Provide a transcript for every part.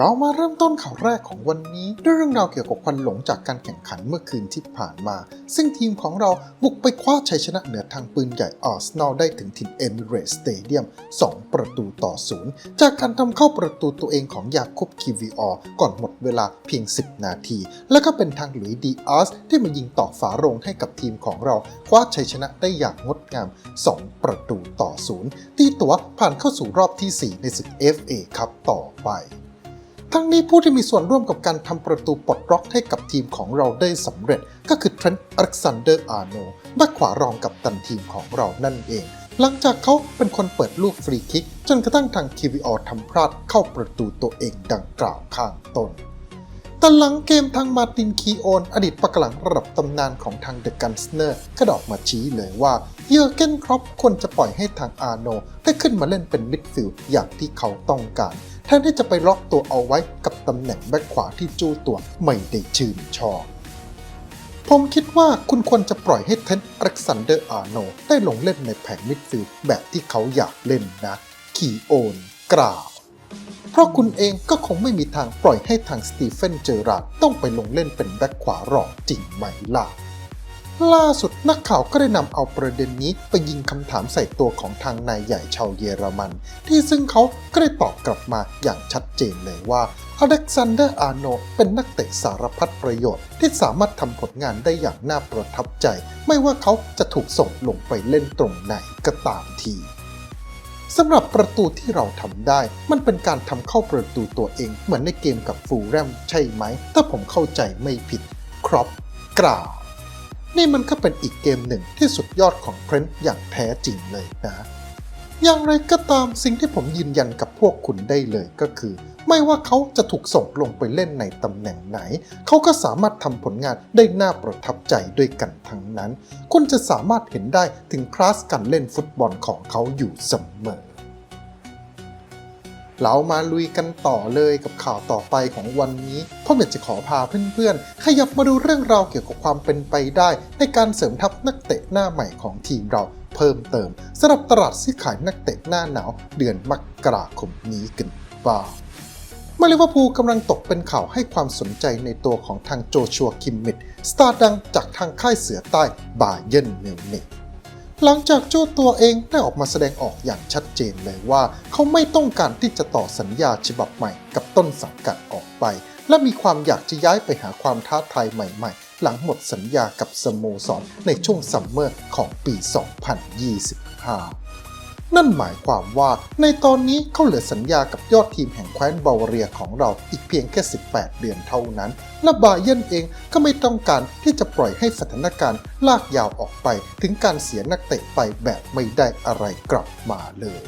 เรามาเริ่มต้นข่าวแรกของวันนี้ ด้วยเรื่องราวเกี่ยวกับควันหลงจากการแข่งขันเมื่อคืนที่ผ่านมา ซึ่งทีมของเราบุกไปคว้าชัยชนะเหนือทางปืนใหญ่อาร์เซนอลได้ถึงถิ่นเอมิเรตสเตเดียม 2 ประตูต่อศูนย์จากการทำเข้าประตูตัวเองของยาคุบคิวิออร์ก่อนหมดเวลาเพียง 10 นาที และก็เป็นทางหลุยดีอาร์สที่มายิงต่อฝาโรงให้กับทีมของเราคว้าชัยชนะได้อย่างงดงาม 2 ประตูต่อศูนย์ตีตัวผ่านเข้าสู่รอบทีสี่4 ในศึก FA ครับต่อไป ทั้งนี้ผู้ที่มีส่วนร่วมกับการทำประตูปลดล็อกให้กับทีมของเราได้สำเร็จ ก็คือเทรนต์อเล็กซานเดอร์อาร์โนแบ็คขวารองกับตันทีมของเรานั่นเอง หลังจากเขาเป็นคนเปิดลูกฟรีคิก จนกระทั่งทางคิวิออทำพลาดเข้าประตูตัวเองดังกล่าวข้างต้นแต่หลังเกมทางมาตินคีโอน อดีตปะกหลังระดับตำนานของทางเดอะกันสเนอร์ก็ดออกมาชี้เลยว่าเยอร์เกนครอปควรจะปล่อยให้ทางอาร์โน ได้ขึ้นมาเล่นเป็นมิดฟิลด์อย่างที่เขาต้องการ แทนที่จะไปล็อกตัวเอาไว้กับตำแหน่งแบ็คขวาที่จู้ตัวไม่ได้ชื่นชอบผมคิดว่าคุณควรจะปล่อยให้เทนต์อเล็กซานเดอร์อาร์โนได้ลงเล่นในแผงมิดฟิลด์แบบที่เขาอยากเล่นนะคีโอนกล่าวเพราะคุณเองก็คงไม่มีทางปล่อยให้ทางสตีเฟนเจอราร์ดต้องไปลงเล่นเป็นแบ็คขวารองจริงไหมล่ะ ล่าสุดนักข่าวก็ได้นำเอาประเด็นนี้ไปยิงคำถามใส่ตัวของทางนายใหญ่ชาวเยอรมัน ที่ซึ่งเขาก็ได้ตอบกลับมาอย่างชัดเจนเลยว่าอเล็กซานเดอร์อาร์โนเป็นนักเตะสารพัดประโยชน์ ที่สามารถทำผลงานได้อย่างน่าประทับใจ ไม่ว่าเขาจะถูกส่งลงไปเล่นตรงไหนก็ตามทีสำหรับประตูที่เราทำได้ มันเป็นการทำเข้าประตูตัวเอง เหมือนในเกมกับฟูแรมใช่ไหม ถ้าผมเข้าใจไม่ผิด ครอปกล่าว นี่มันก็เป็นอีกเกมหนึ่งที่สุดยอดของเพรนต์อย่างแท้จริงเลยนะ อย่างไรก็ตามสิ่งที่ผมยืนยันกับพวกคุณได้เลยก็คือ ไม่ว่าเขาจะถูกส่งลงไปเล่นในตำแหน่งไหน เขาก็สามารถทำผลงานได้น่าประทับใจด้วยกันทั้งนั้น คุณจะสามารถเห็นได้ถึงคลาสการเล่นฟุตบอลของเขาอยู่เสมอ เรามาลุยกันต่อเลยกับข่าวต่อไปของวันนี้พ่อเมยจะขอพาเพื่อนๆ ขยับมาดูเรื่องราวเกี่ยวกับความเป็นไปได้ ในการเสริมทัพนักเตะหน้าใหม่ของทีมเราเพิ่มเติมสำหรับตลาดซื้อขายนักเตะหน้าหนาวเดือนมกราคมนี้กันบ้างมื่อลิเวอร์พูลกำลังตกเป็นข่าวให้ความสนใจในตัวของทางโจชัวคิมมิดสตาร์ดังจากทางค่ายเสือใต้บาเย r นเมลเนก หลังจากโจ้ตัวเองได้ออกมาแสดงออกอย่างชัดเจนเลยว่า เขาไม่ต้องการที่จะต่อสัญญาฉบับใหม่กับต้นสังกัดออกไป และมีความอยากจะย้ายไปหาความท้าทายใหม่ ๆ หลังหมดสัญญากับสโมสรในช่วงซัมเมอร์ของปี 2025 นั่นหมายความว่าในตอนนี้เขาเหลือสัญญากับยอดทีมแห่งแคว้นบาวาเรียของเราอีกเพียงแค่ 18 เดือนเท่านั้น และบาเยนเองก็ไม่ต้องการที่จะปล่อยให้สถานการณ์ลากยาวออกไป ถึงการเสียนักเตะไปแบบไม่ได้อะไรกลับมาเลย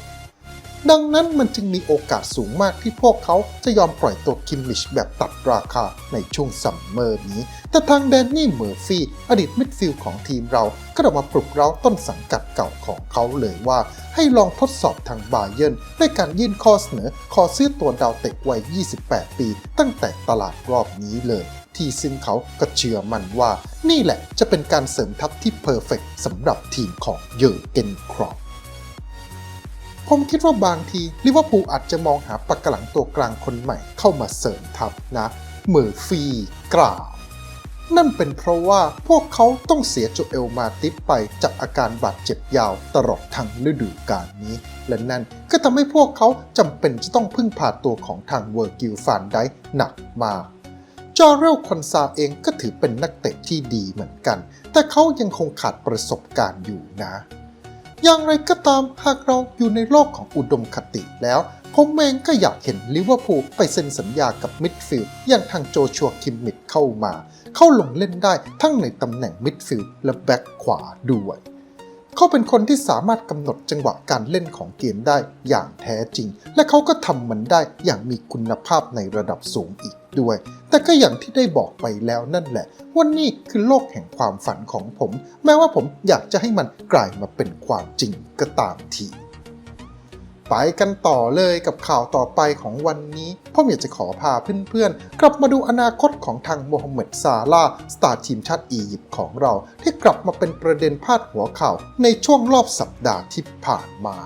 ดังนั้นมันจึงมีโอกาสสูงมากที่พวกเขาจะยอมปล่อยตัวคิมมิชแบบตัดราคาในช่วงซัมเมอร์นี้ แต่ทางแดนนี่เมอร์ฟี่อดีตมิดฟิลด์ของทีมเราก็ออกมาปลุกเร้าต้นสังกัดเก่าของเขาเลยว่า ให้ลองทดสอบทางบาเยนด้วยการยื่นข้อเสนอ ขอซื้อตัวดาวเตะวัย 28 ปี ตั้งแต่ตลาดรอบนี้เลยที่ซึ่งเขาก็เชื่อมันว่า นี่แหละจะเป็นการเสริมทัพที่เพอร์เฟกสำหรับทีมของเยอร์เกนครอป ผมคิดว่าบางทีลิเวอร์พูลอาจจะมองหาปากกหลังตัวกลางคนใหม่เข้ามาเสริมทัพนะเมอร์ฟีกล่าวนั่นเป็นเพราะว่าพวกเขาต้องเสียโจเอลมาติปไปจากอาการบาดเจ็บยาวตลอดทั้งฤดูกาลนี้ และนั่นก็ทำให้พวกเขาจำเป็นจะต้องพึ่งพาตัวของทางเวอร์กิลฟานได้หนักมาก จอร์เรลคอนซาเองก็ถือเป็นนักเตะที่ดีเหมือนกัน แต่เขายังคงขาดประสบการณ์อยู่นะ อย่างไรก็ตามหากเราอยู่ในโลกของอุดมคติแล้ว ผมเองก็อยากเห็นลิเวอร์พูลไปเซ็นสัญญากับมิดฟิลด์อย่างทางโจชัวคิมมิดเข้ามา เข้าลงเล่นได้ทั้งในตำแหน่งมิดฟิลด์และแบ็กขวาด้วยเขาเป็นคนที่สามารถกำหนดจังหวะการเล่นของเกมได้อย่างแท้จริง และเขาก็ทำมันได้อย่างมีคุณภาพในระดับสูงอีก ด้วย แต่ก็อย่างที่ได้บอกไปแล้วนั่นแหละว่านี่คือโลกแห่งความฝันของผม แม้ว่าผมอยากจะให้มันกลายมาเป็นความจริงก็ตามทีไปกันต่อเลยกับข่าวต่อไปของวันนี้พ่อยากจะขอพาเพื่อนๆ กลับมาดูอนาคตของทางโมฮัมเหม็ดซาลาสตาร์ทีมชาติอียิปต์ของเรา ที่กลับมาเป็นประเด็นพาดหัวข่าวในช่วงรอบสัปดาห์ที่ผ่านมา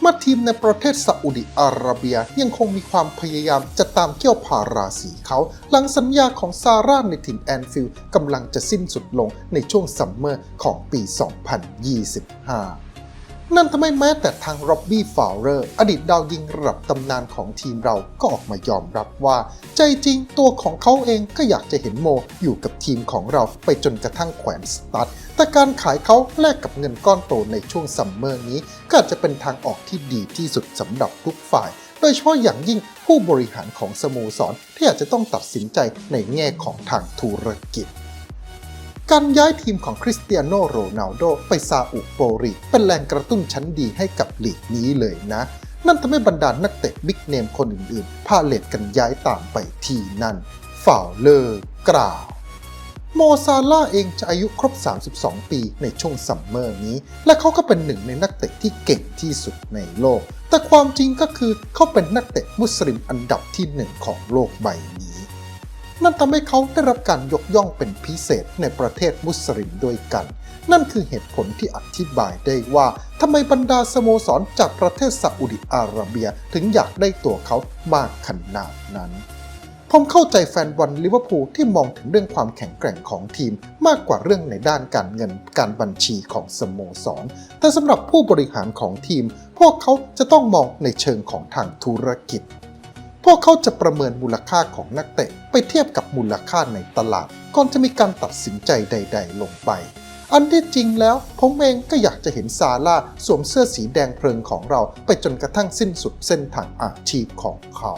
เมื่อทีมในประเทศซาอุดิอาระเบียยังคงมีความพยายามจะตามเกี่ยวพาราสีเขา หลังสัญญาของซาร่าในถิ่นแอนฟิลด์กำลังจะสิ้นสุดลงในช่วงซัมเมอร์ของปี 2025 นั่นทำให้แม้แต่ทางร็อบบี้ฟาวเลอร์อดีตดาวยิงระดับตำนานของทีมเราก็ออกมายอมรับว่า ใจจริงตัวของเขาเองก็อยากจะเห็นโมอยู่กับทีมของเราไปจนกระทั่งแขวนสตาร์ทแต่การขายเขาแลกกับเงินก้อนโตในช่วงซัมเมอร์นี้ก็อาจจะเป็นทางออกที่ดีที่สุดสำหรับทุกฝ่าย โดยเฉพาะอย่างยิ่งผู้บริหารของสโมสรที่อาจจะต้องตัดสินใจในแง่ของทางธุรกิจ การย้ายทีมของคริสเตียโนโรนัลโดไปซาอุโปรีเป็นแรงกระตุ้นชั้นดีให้กับลีกนี้เลยนะ นั่นทำให้บรรดานักเตะบิ๊กเนมคนอื่นๆ พาเลทกันย้ายตามไปที่นั่นฝ่าวเลอร์กล่าวโมซาล่าเองจะอายุครบ 32 ปีในช่วงซัมเมอร์นี้ และเขาก็เป็นหนึ่งในนักเตะที่เก่งที่สุดในโลก แต่ความจริงก็คือเขาเป็นนักเตะมุสลิมอันดับที่หนึ่งของโลกใบนี้ นั่นทำให้เขาได้รับการยกย่องเป็นพิเศษในประเทศมุสลิมด้วยกัน นั่นคือเหตุผลที่อธิบายได้ว่าทำไมบรรดาสโมสรจากประเทศซาอุดิอาระเบียถึงอยากได้ตัวเขามากขนาดนั้นผมเข้าใจแฟนบอลลิเวอร์พูลที่มองถึงเรื่องความแข็งแกร่งของทีม มากกว่าเรื่องในด้านการเงินการบัญชีของสโมสร แต่สำหรับผู้บริหารของทีม พวกเขาจะต้องมองในเชิงของทางธุรกิจ วกเขาจะประเมินมูลค่าของนักเตะไปเทียบกับมูลค่าในตลาด ก่อนจะมีการตัดสินใจใด ๆ ลงไป อันที่จริงแล้ว ผมเองก็อยากจะเห็นซาร่าสวมเสื้อสีแดงเพลิงของเราไปจนกระทั่งสิ้นสุดเส้นทางอาชีพของเขา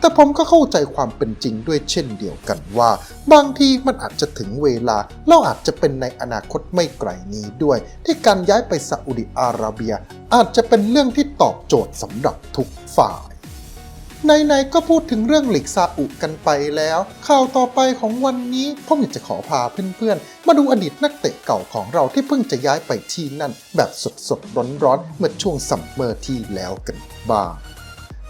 แต่ผมก็เข้าใจความเป็นจริงด้วยเช่นเดียวกันว่า บางทีมันอาจจะถึงเวลาเราอาจจะเป็นในอนาคตไม่ไกลนี้ด้วย ที่การย้ายไปซาอุดิอาระเบีย อาจจะเป็นเรื่องที่ตอบโจทย์สำหรับทุกฝ่าย ในๆก็พูดถึงเรื่องหลีกซาอุกันไปแล้ว ข่าวต่อไปของวันนี้ผมอยากจะขอพาเพื่อนๆ มาดูอดีตนักเตะเก่าของเราที่เพิ่งจะย้ายไปที่นั่น แบบสดๆ ร้อนๆ เมื่อช่วงซัมเมอร์ที่แล้วกันบ้าง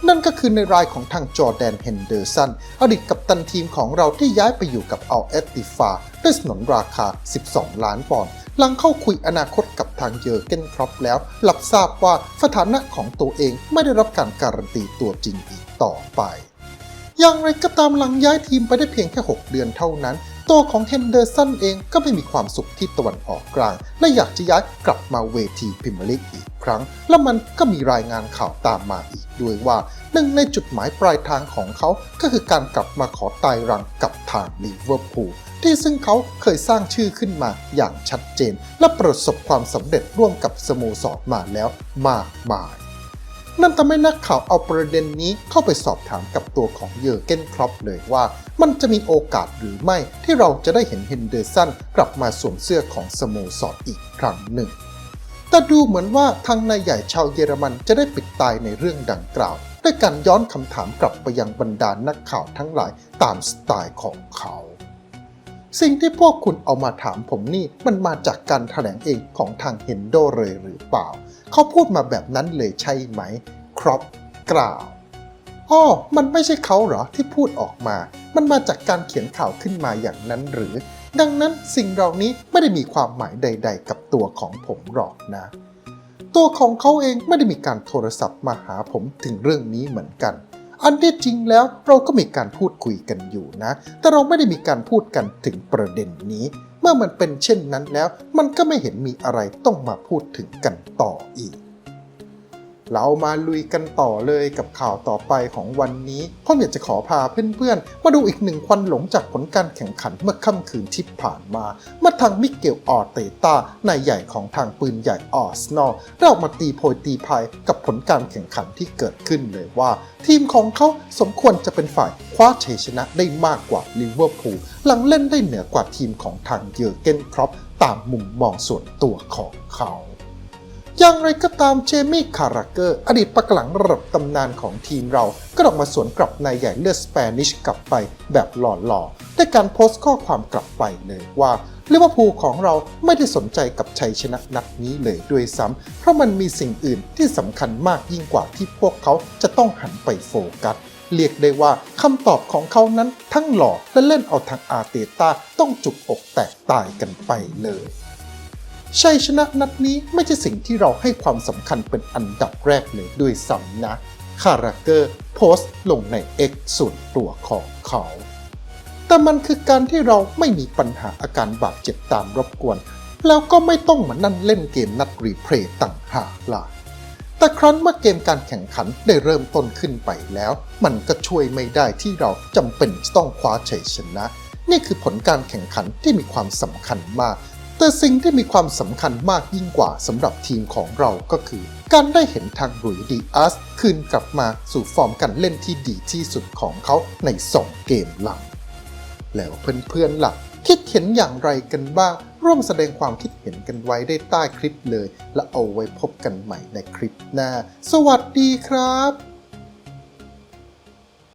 นั่นก็คือในรายของทางจอแดนเฮนเดอร์สัน อดีตกัปตันทีมของเราที่ย้ายไปอยู่กับอัลเอตติฟาด้วยสนนราคา 12 ล้านปอนด์หลังเข้าคุยอนาคตกับทางเยอร์เกนครอปแล้ว หลับทราบว่าสถานะของตัวเองไม่ได้รับการการันตีตัวจริงอีก ต่อไป อย่างไรก็ตามหลังย้ายทีมไปได้เพียงแค่ 6 เดือนเท่านั้น ตัวของเฮนเดอร์สันเองก็ไม่มีความสุขที่ตะวันออกกลาง และอยากจะย้ายกลับมาเวทีพรีเมียร์ลีกอีกครั้ง และมันก็มีรายงานข่าวตามมาอีกด้วยว่าหนึ่งในจุดหมายปลายทางของเขาก็คือการกลับมาขอตายรังกับทางลิเวอร์พูลที่ซึ่งเขาเคยสร้างชื่อขึ้นมาอย่างชัดเจน และประสบความสำเร็จร่วมกับสโมสรมาแล้วมากมาย นั่นทำให้นักข่าวเอาประเด็นนี้เข้าไปสอบถามกับตัวของเยอร์เกนครอปเลยว่า มันจะมีโอกาสหรือไม่ที่เราจะได้เห็นเฮนเดอร์สันกลับมาสวมเสื้อของสโมสรอีกครั้งหนึ่ง แต่ดูเหมือนว่าทางนายใหญ่ชาวเยอรมันจะได้ปิดตายในเรื่องดังกล่าว ด้วยการย้อนคำถามกลับไปยังบรรดานักข่าวทั้งหลายตามสไตล์ของเขา สิ่งที่พวกคุณเอามาถามผมนี่มันมาจากการแถลงเองของทางเฮนโดเลยหรือเปล่า เขาพูดมาแบบนั้นเลยใช่ไหม ครอปกล่าวอ้อมันไม่ใช่เขาเหรอที่พูดออกมา มันมาจากการเขียนข่าวขึ้นมาอย่างนั้นหรือ ดังนั้นสิ่งเหล่านี้ไม่ได้มีความหมายใด ๆ กับตัวของผมหรอกนะ ตัวของเขาเองไม่ได้มีการโทรศัพท์มาหาผมถึงเรื่องนี้เหมือนกัน อันที่จริงแล้วเราก็มีการพูดคุยกันอยู่นะ แต่เราไม่ได้มีการพูดกันถึงประเด็นนี้ เมื่อมันเป็นเช่นนั้นแล้ว มันก็ไม่เห็นมีอะไรต้องมาพูดถึงกันต่ออีก เรามาลุยกันต่อเลยกับข่าวต่อไปของวันนี้ผมอยากจะขอพาเพื่อนๆ มาดูอีกหนึ่งควันหลงจากผลการแข่งขันเมื่อค่ำคืนที่ผ่านมา เมื่อทางมิเกลออเตตานายใหญ่ของทางปืนใหญ่ออสนอลได้ออกมาตีโพยตีพายกับผลการแข่งขันที่เกิดขึ้นเลยว่า ทีมของเขาสมควรจะเป็นฝ่ายคว้าชัยชนะได้มากกว่าลิเวอร์พูลหลังเล่นได้เหนือกว่าทีมของทางเยอร์เกนครอปตามมุมมองส่วนตัวของเขา อย่างไรก็ตามเจมี่คาราเกอร์ อดีตปักหลังระดับตำนานของทีมเรา ก็ออกมาสวนกลับนายใหญ่เลือดสเปนิชกลับไปแบบหล่อๆด้วยการโพสต์ข้อความกลับไปเลยว่าลิเวอร์พูลของเราไม่ได้สนใจกับชัยชนะนัดนี้เลยด้วยซ้ำ เพราะมันมีสิ่งอื่นที่สำคัญมากยิ่งกว่าที่พวกเขาจะต้องหันไปโฟกัส เรียกได้ว่าคำตอบของเขานั้นทั้งหล่อและเล่นเอาทางอาร์เตต้าต้องจุกอกแตกตายกันไปเลย ชัยชนะนัดนี้ไม่ใช่สิ่งที่เราให้ความสำคัญเป็นอันดับแรกเลยด้วยซ้ำนะคาราเกอร์โพสต์ลงใน X ส่วนตัวของเขา แต่มันคือการที่เราไม่มีปัญหาอาการบาดเจ็บตามรบกวน แล้วก็ไม่ต้องมานั่นเล่นเกมนัดรีเพลย์ต่างหากล่ะแต่ครั้นเมื่อเกมการแข่งขันได้เริ่มต้นขึ้นไปแล้ว มันก็ช่วยไม่ได้ที่เราจำเป็นต้องคว้าชัยชนะ นี่คือผลการแข่งขันที่มีความสำคัญมาก แต่สิ่งที่มีความสำคัญมากยิ่งกว่าสำหรับทีมของเราก็คือ การได้เห็นทางหลุยดีอาสคืนกลับมาสู่ฟอร์มการเล่นที่ดีที่สุดของเขาใน 2 เกมหลัง แล้วเพื่อนๆหล่ะคิดเห็นอย่างไรกันบ้าง ร่วมแสดงความคิดเห็นกันไว้ได้ใต้คลิปเลย และเอาไว้พบกันใหม่ในคลิปหน้า สวัสดีครับ